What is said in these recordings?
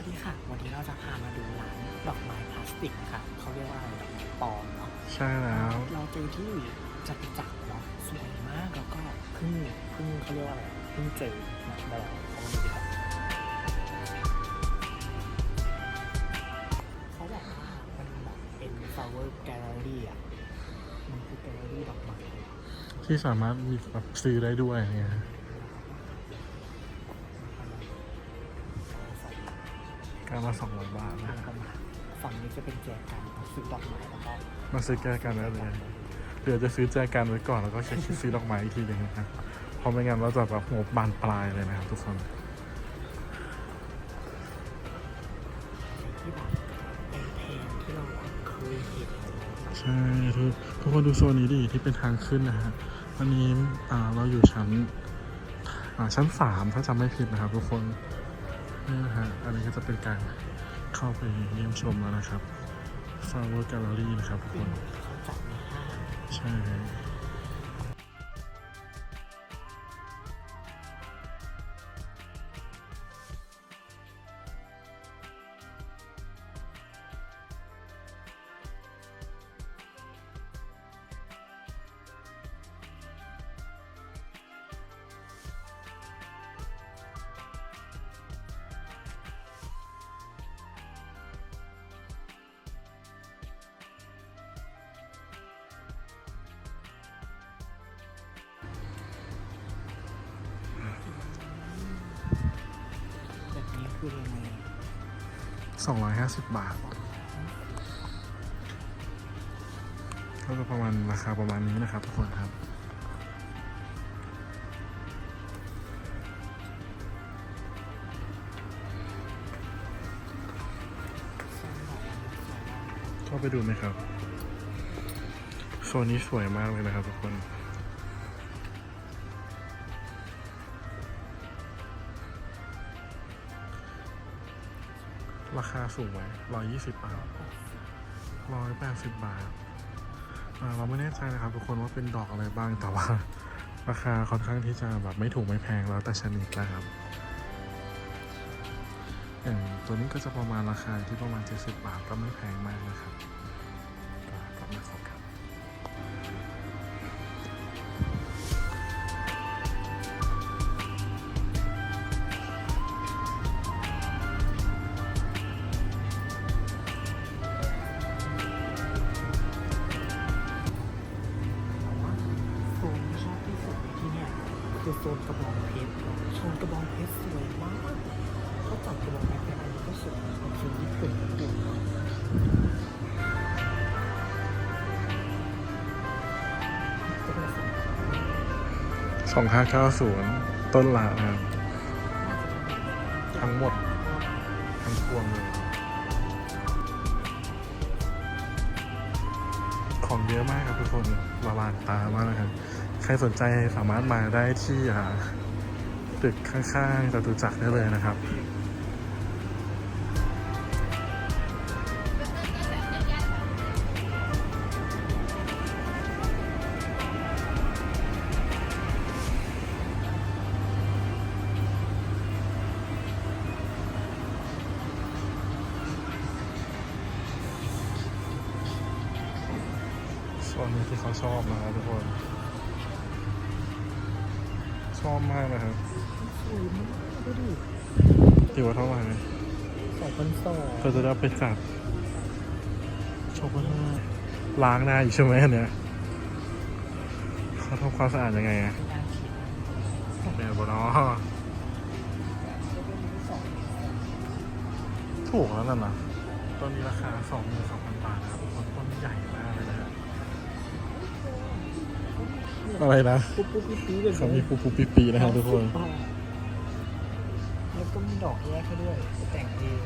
วัสดีค่ะ วันนี้เราจะพามาดูร้านดอกไม้พลาสติกนะคะเขาเรียกว่าอะไรดอกไม้ปลอมเนาะใช่แล้วเราเจอที่จตุจักรเนาะสวยมากแล้วก็เพิ่งเพิ่งเขาเรียกว่าอะไรเพิ่งเจอมาได้แล้วเขามาดูดีครับเขาบอกว่ามันแบบเป็น flower gallery อะมันคือ gallery ดอกไม้ที่สามารถมีแบบซื้อได้ด้วยเนี่ย การละสองร้อยบาทนะแล้วก็มาฝั่งนี้จะเป็นแจกันซื้อดอกไม้แล้วก็มาซื้อแก้กันได้เลยเดี๋ยวจะซื้อแจกันไว้ก่อนแล้วก็เช็คคิดซื้อดอกไม้อีกทีหนึ่งนะครับเพราะไม่งั้นเราจะแบบงบบานปลายเลยนะครับทุกคนที่แบบเป็นเพลงที่เราเคยเห็นใช่ทุกทุกคนดูโซนนี้ดิที่เป็นทางขึ้นนะฮะวันนี้อ่าเราอยู่ชั้นอ่าชั้นสามถ้าจำไม่ผิดนะครับทุกคน นี่นะฮะ อันนี้ก็จะเป็นการเข้าไปเยี่ยมชมแล้วนะครับ Flower Gallery นะครับทุกคนเขาจัดในห้างใช่ฮะแบบ 250 บาท ก็จะประมาณราคาประมาณนี้นะครับทุกคนครับเข้าไปดูไหมครับโซนนี้สวยมากเลยนะครับทุกคน ราคาสูงไหมร้อยยี่สิบบาทร้อยแปดสิบบาท เราไม่แน่ใจนะครับทุกคนว่าเป็นดอกอะไรบ้าง แต่ว่า ราคาค่อนข้างที่จะแบบไม่ถูกไม่แพงแล้วแต่ชนิดนะครับ อย่างตัวนี้ก็จะประมาณราคาที่ประมาณ 70 บาทก็ไม่แพงมากนะครับ นกระบองเพชรโซนกระบองเพชรสวยมากเขาจัดกระบองเพชรเป็นอะไรก็สวยเป็นญี่ปุ่นญี่ปุ่นจะเป็นสอง2590ต้นละนะครับทั้งหมด ทั้งพวงเลยของเยอะมากครับทุกคนละลานตามากนะครับ รสนใจสามารถมาได้ที่ตึกข้างๆจตุจักรได้เลยนะครับส่วนนี้ที่เขาชอบนะครับทุกคน อบมากนะครับสวยมากดูดิถือว่าเท่าไหร่สองพันสองเธอจะได้ไปจัดชอบมากล้างหน้าอยู่ใช่ไหมอันเนี่ยเขาทำความสะอาดยังไงอะเนี่ยบนอ๋อถูกแล้วนั่นนะต้นนี้ราคาสองหมื่นสองพันบาทนะครับทุกคนต้นใหญ่มาก อะไรนะปุ๊บปุ๊บปิ๊บปิ๊บเลยเขามีปูปูปีปีนะครับทุกคน แล้วก็มีดอกแยกให้ด้วยแต่งเอง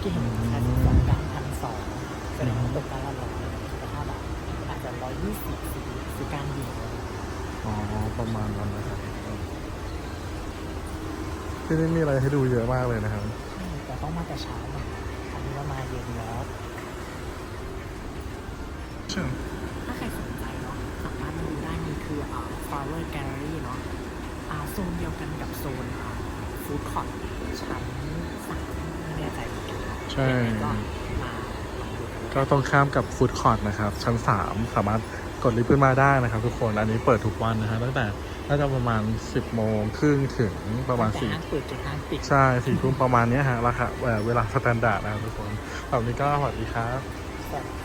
เมื่อกี้เห็นราคา12ก้านพันสองแสดงว่าตกก้านละร้อยแต่ถ้าแบบอาจจะร้อยยี่สิบสี่สี่ก้านเดียวอ๋อ ประมาณนั้นนะครับ ที่นี่มีอะไรให้ดูเยอะมากเลยนะครับใช่แต่ต้องมาแต่เช้าหน่อยอันนี้ว่ามาเย็นแล้วถ้าใครสนใจเนาะสามารถมาดูได้นี่คืออ่า flower gallery เนาะอ่าโซนเดียวกันกับโซนอ่า food court ชั้นสามไม่แน่ใจ เหมือนกันครับใช่ ยังไงก็มาลองดูกันก็ตรงข้ามกับฟู้ดคอร์ทนะครับ ชั้น 3 สามารถกดลิฟต์ขึ้นมาได้นะครับ ทุกคนอันนี้เปิดทุกวันนะฮะตั้งแต่น่าจะประมาณ 10 โมงครึ่งถึงประมาณแต่ห้างเปิดจนห้างปิด4ใช่สี่ทุ่มประมาณเนี้ยฮะราคาเอ่อเวลาสแตนดาร์ดนะครับทุกคนแบบนี้ก็สวัสดีครับ สวัสดี